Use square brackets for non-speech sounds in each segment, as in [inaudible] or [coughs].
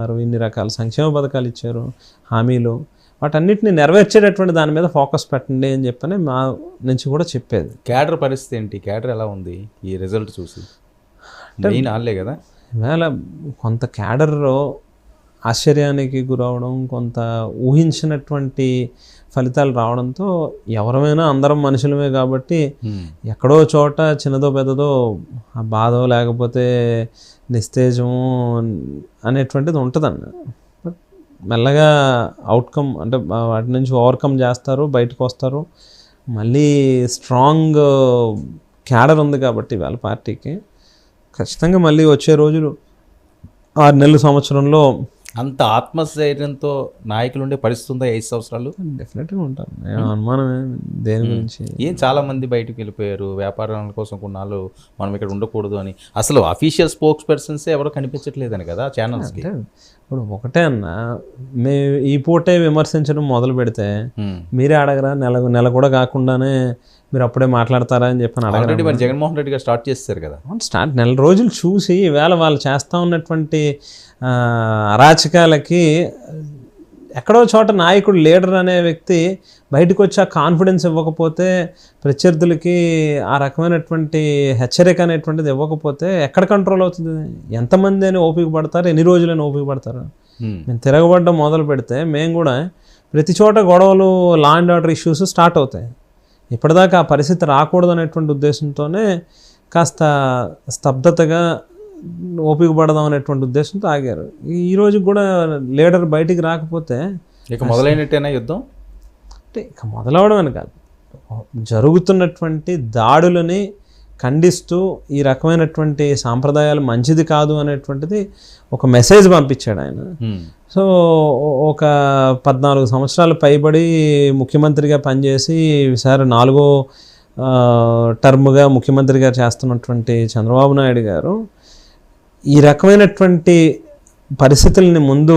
ఇస్తున్నారు ఇన్ని రకాల సంక్షేమ పథకాలు ఇచ్చారు హామీలు. వాటన్నిటిని నెరవేర్చేటటువంటి దాని మీద ఫోకస్ పెట్టండి అని చెప్పని మా నుంచి కూడా చెప్పేది. క్యాడర్ పరిస్థితి ఏంటి? క్యాడర్ ఎలా ఉంది? ఈ రిజల్ట్ చూసి. మెయిన్ వాళ్ళే కదా? ఇవాళ కొంత క్యాడర్ ఆశ్చర్యానికి గురవడం కొంత ఊహించినటువంటి ఫలితాలు రావడంతో ఎవరమైనా అందరం మనుషులమే కాబట్టి. ఎక్కడో చోట చిన్నదో పెద్దదో ఆ బాధ లేకపోతే నిస్తేజము అనేటువంటిది ఉంటుందన్న బట్ మెల్లగా అవుట్కమ్ అంటే వాటి నుంచి ఓవర్కమ్ చేస్తారు బయటకు వస్తారు. మళ్ళీ స్ట్రాంగ్ క్యాడర్ ఉంది కాబట్టి వాళ్ళ పార్టీకి. ఖచ్చితంగా మళ్ళీ వచ్చే రోజులు ఆరు నెలల సంవత్సరంలో అంత ఆత్మస్థైర్యంతో నాయకులు ఉండే పరిస్థితి ఉందా ఐదు సంవత్సరాలు? డెఫినెట్గా ఉంటారు ఏం అనుమానమే దేని గురించి? ఏం చాలా మంది బయటకు వెళ్ళిపోయారు. వ్యాపారాల కోసం కొన్నాళ్ళు మనం ఇక్కడ ఉండకూడదు అని. అసలు అఫీషియల్ స్పోక్స్ పర్సన్స్ ఎవరో కనిపించట్లేదని కదా ఛానల్స్కి అంటే ఇప్పుడు ఒకటే అన్న. మే ఈ పూటే విమర్శించడం మొదలు పెడితే మీరే అడగరా? నెల నెల కూడా కాకుండానే మీరు అప్పుడే మాట్లాడతారా అని చెప్పని అడగరా ఆల్రెడీ మరి జగన్మోహన్ రెడ్డి గారు స్టార్ట్ చేస్తారు కదా. స్టార్ట్ నెల రోజులు చూసి ఈవేళ వాళ్ళు చేస్తూ ఉన్నటువంటి అరాచకాలకి ఎక్కడో చోట నాయకుడు లీడర్ అనే వ్యక్తి బయటకు వచ్చి ఆ కాన్ఫిడెన్స్ ఇవ్వకపోతే ప్రత్యర్థులకి ఆ రకమైనటువంటి హెచ్చరిక అనేటువంటిది ఇవ్వకపోతే ఎక్కడ కంట్రోల్ అవుతుంది? ఎంతమంది అని ఓపిక పడతారు? ఎన్ని రోజులని ఓపిక పడతారు? హ్మ్. మేము తిరగబడ్డం మొదలు పెడితే మేము కూడా ప్రతి చోట గొడవలు law and order issues start అవుతాయి. ఇప్పటిదాకా ఆ పరిస్థితి రాకూడదు అనేటువంటి ఉద్దేశంతోనే కాస్త స్తబ్దతగా ఓపిక పడదాం అనేటువంటి ఉద్దేశంతో ఆగారు. ఈ- ఈ రోజు కూడా లీడర్ బయటికి రాకపోతే ఇక మొదలైనట్టేనా యుద్ధం? అంటే ఇక మొదలవడం అని కాదు. జరుగుతున్నటువంటి దాడులని ఖండిస్తూ ఈ రకమైనటువంటి సాంప్రదాయాలు మంచిది కాదు అనేటువంటిది ఒక మెసేజ్ పంపించాడు ఆయన. సో ఒక పద్నాలుగు సంవత్సరాలు పైబడి ముఖ్యమంత్రిగా పనిచేసి ఈసారి నాలుగో టర్మ్గా ముఖ్యమంత్రిగా చేస్తున్నటువంటి చంద్రబాబు నాయుడు గారు ఈ రకమైనటువంటి పరిస్థితుల్ని ముందు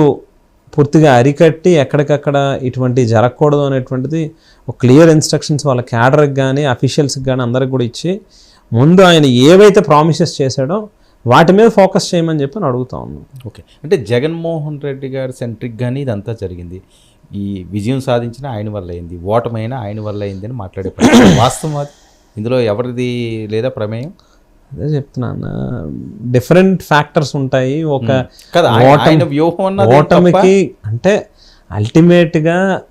పూర్తిగా అరికట్టి ఎక్కడికక్కడ ఇటువంటి జరగకూడదు అనేటువంటిది ఒక క్లియర్ ఇన్స్ట్రక్షన్స్ వాళ్ళ క్యాడర్కి కానీ అఫీషియల్స్కి కానీ అందరికి కూడా ఇచ్చి ముందు ఆయన ఏవైతే ప్రామిసెస్ చేశాడో వాటి మీద ఫోకస్ చేయమని చెప్పి నేను అడుగుతా ఉన్నాను ఓకే. అంటే జగన్మోహన్ రెడ్డి గారు సెంట్రిక్ గానీ ఇదంతా జరిగింది. ఈ విజయం సాధించిన ఆయన వల్ల అయింది. ఓటమైనా ఆయన వల్ల అయింది అని మాట్లాడే. [coughs] వాస్తవం ఇందులో ఎవరిది లేదా ప్రమేయం? అదే చెప్తున్నాను డిఫరెంట్ ఫ్యాక్టర్స్ ఉంటాయి. ఒక వ్యూహం. ఓటమికి అంటే అల్టిమేట్గా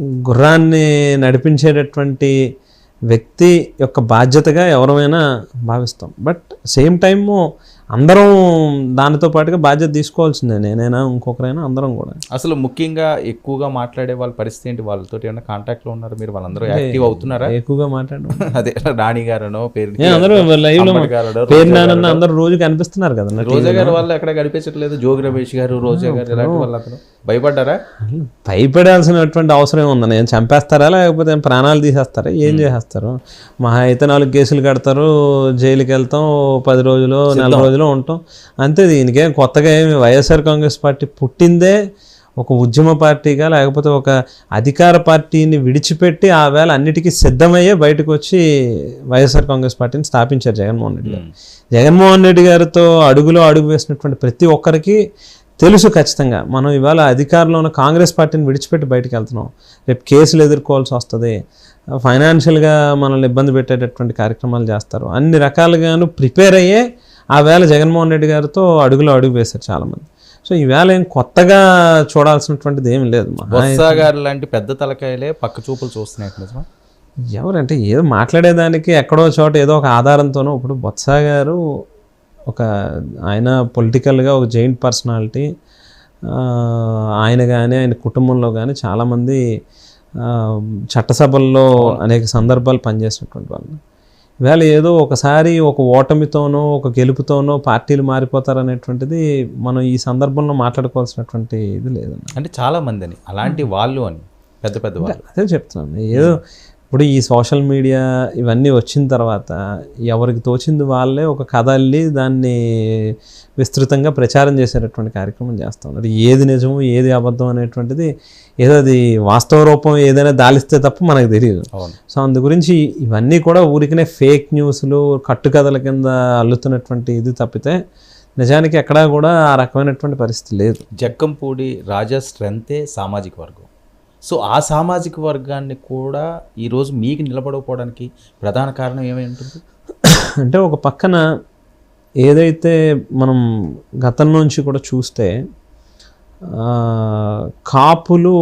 గుర్రాన్ని నడిపించేటటువంటి వ్యక్తి యొక్క బాధ్యతగా ఎవరమైనా భావిస్తాం. బట్ సేమ్ టైము అందరం దానితో పాటుగా బాధ్యత తీసుకోవాల్సిందే. నేనైనా ఇంకొకరైనా అందరం కూడా. అసలు ముఖ్యంగా ఎక్కువగా మాట్లాడే వాళ్ళ పరిస్థితి ఏంటి? వాళ్ళతో ఏమైనా కాంటాక్ట్లో ఉన్నారు మీరు? వాళ్ళందరూ యాక్టివ్ అవుతున్నారా? ఎక్కువగా మాట్లాడడం. [laughs] అదే రాణి గారనో పేరు అందరూ లైవ్లో పేరు గారనో. అందరూ రోజు కనిపిస్తున్నారు కదా రోజా గారు వాళ్ళు ఎక్కడ కనిపించట్లేదు. జోగి రమేష్ గారు రోజా గారు ఇలాంటి వాళ్ళందరూ భయపడ్డారా? భయపడాల్సినటువంటి అవసరం ఉంది నేను చంపేస్తారా? లేకపోతే ప్రాణాలు తీసేస్తారా? ఏం చేసేస్తారు? మహా అయితే నాలుగు కేసులు కడతారు జైలుకి వెళ్తాం పది రోజులు నెల రోజులు ఉంటాం. అంతే దీనికే కొత్తగా ఏమి వైఎస్ఆర్ కాంగ్రెస్ పార్టీ పుట్టిందే ఒక ఉద్యమ పార్టీగా లేకపోతే ఒక అధికార పార్టీని విడిచిపెట్టి ఆ వేళ అన్నిటికీ సిద్ధమయ్యే బయటకు వచ్చి వైఎస్ఆర్ కాంగ్రెస్ పార్టీని స్థాపించారు జగన్మోహన్ రెడ్డి గారు. జగన్మోహన్ రెడ్డి గారితో అడుగులో అడుగు వేసినటువంటి ప్రతి ఒక్కరికి తెలుసు ఖచ్చితంగా మనం ఇవాళ అధికారంలో ఉన్న కాంగ్రెస్ పార్టీని విడిచిపెట్టి బయటకు వెళ్తున్నాం. రేపు కేసులు ఎదుర్కోవాల్సి వస్తుంది. ఫైనాన్షియల్గా మనల్ని ఇబ్బంది పెట్టేటటువంటి కార్యక్రమాలు చేస్తారు. అన్ని రకాలుగాను ప్రిపేర్ అయ్యే ఆ వేళ జగన్మోహన్ రెడ్డి గారితో అడుగులో అడుగు వేశారు చాలామంది. సో ఈవేళ ఏం కొత్తగా చూడాల్సినటువంటిది ఏం లేదు. గారు లాంటి పెద్ద తలకాయలే పక్క చూపులు చూస్తున్నాయి ఎవరంటే ఏదో మాట్లాడేదానికి ఎక్కడో చోట ఏదో ఒక ఆధారంతోనో ఇప్పుడు బొత్స గారు ఒక ఆయన పొలిటికల్గా ఒక జైంట్ పర్సనాలిటీ ఆయన కానీ ఆయన కుటుంబంలో కానీ చాలామంది చట్టసభల్లో అనేక సందర్భాలు పనిచేసినటువంటి వాళ్ళు ఇవాళ ఏదో ఒకసారి ఒక ఓటమితోనో ఒక గెలుపుతోనో పార్టీలు మారిపోతారనేటువంటిది మనం ఈ సందర్భంలో మాట్లాడుకోవాల్సినటువంటి ఇది లేదన్న అంటే చాలా మందిని అలాంటి వాళ్ళు అని. పెద్ద పెద్ద వాళ్ళు. అదే చెప్తున్నాను. ఏదో ఇప్పుడు ఈ సోషల్ మీడియా ఇవన్నీ వచ్చిన తర్వాత ఎవరికి తోచింది వాళ్ళే ఒక కథ అల్లి దాన్ని విస్తృతంగా ప్రచారం చేసేటటువంటి కార్యక్రమం చేస్తాం ఉన్నారు. ఏది నిజము ఏది అబద్ధం అనేటువంటిది ఏదో అది వాస్తవ రూపం ఏదైనా దాలిస్తే తప్ప మనకు తెలియదు. సో అందు గురించి ఇవన్నీ కూడా ఊరికనే ఫేక్ న్యూస్లు కట్టుకథల కింద అల్లుతున్నటువంటి ఇది తప్పితే నిజానికి ఎక్కడా కూడా ఆ రకమైనటువంటి పరిస్థితి లేదు. జక్కంపూడి రాజా స్ట్రెంతే సామాజిక వర్గం. సో ఆ సామాజిక వర్గాన్ని కూడా ఈరోజు మీకు నిలబడకపోవడానికి ప్రధాన కారణం ఏమై ఉంటుంది? అంటే ఒక పక్కన ఏదైతే మనం గతం నుంచి కూడా చూస్తే కాపులు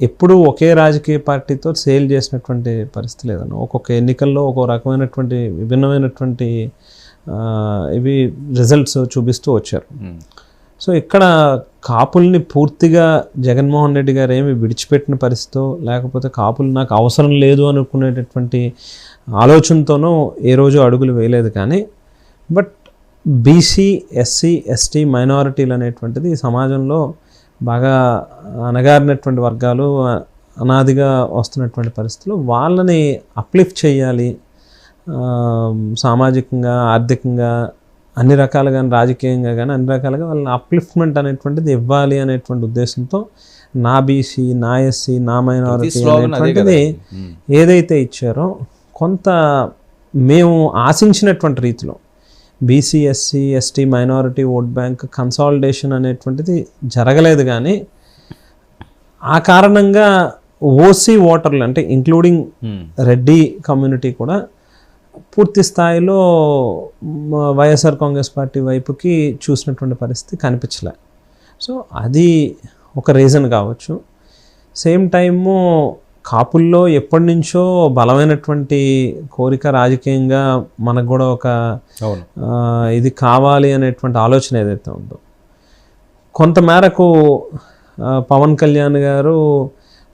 ఎప్పుడూ ఒకే రాజకీయ పార్టీతో సేల్ చేసినటువంటి పరిస్థితి లేదన్న ఒక్కొక్క ఎన్నికల్లో ఒక్కో రకమైనటువంటి విభిన్నమైనటువంటి ఇవి రిజల్ట్స్ చూపిస్తూ వచ్చారు. సో ఇక్కడ కాపుల్ని పూర్తిగా జగన్మోహన్ రెడ్డి గారు ఏమి విడిచిపెట్టిన పరిస్థితో లేకపోతే కాపులు నాకు అవసరం లేదు అనుకునేటటువంటి ఆలోచనతోనూ ఏ రోజు అడుగులు వేయలేదు కానీ బట్ బీసీ ఎస్సీ ఎస్టీ మైనారిటీలు అనేటువంటిది సమాజంలో బాగా అణగారినటువంటి వర్గాలు అనాదిగా వస్తున్నటువంటి పరిస్థితులు వాళ్ళని అప్లిఫ్ట్ చేయాలి. సామాజికంగా ఆర్థికంగా అన్ని రకాలుగా రాజకీయంగా కానీ అన్ని రకాలుగా వాళ్ళని అప్లిఫ్ట్మెంట్ అనేటువంటిది ఇవ్వాలి అనేటువంటి ఉద్దేశంతో నా బీసీ నా ఎస్సీ నా మైనారిటీ అనేటువంటిది. ఏదైతే ఇచ్చారో కొంత మేము ఆశించినటువంటి రీతిలో BC SC ST minority vote bank consolidation అనేటువంటిది జరగలేదు కానీ ఆ కారణంగా ఓసీ ఓటర్లు అంటే ఇంక్లూడింగ్. రెడ్డి కమ్యూనిటీ కూడా పూర్తి స్థాయిలో వైఎస్ఆర్ కాంగ్రెస్ పార్టీ వైపుకి చూసినటువంటి పరిస్థితి కనిపించలే. సో అది ఒక రీజన్ కావచ్చు. సేమ్ టైము కాపుల్లో ఎప్పటి నుంచో బలమైనటువంటి కోరిక రాజకీయంగా మనకు కూడా ఒక ఇది కావాలి అనేటువంటి ఆలోచన ఏదైతే ఉందో. కొంతమేరకు పవన్ కళ్యాణ్ గారు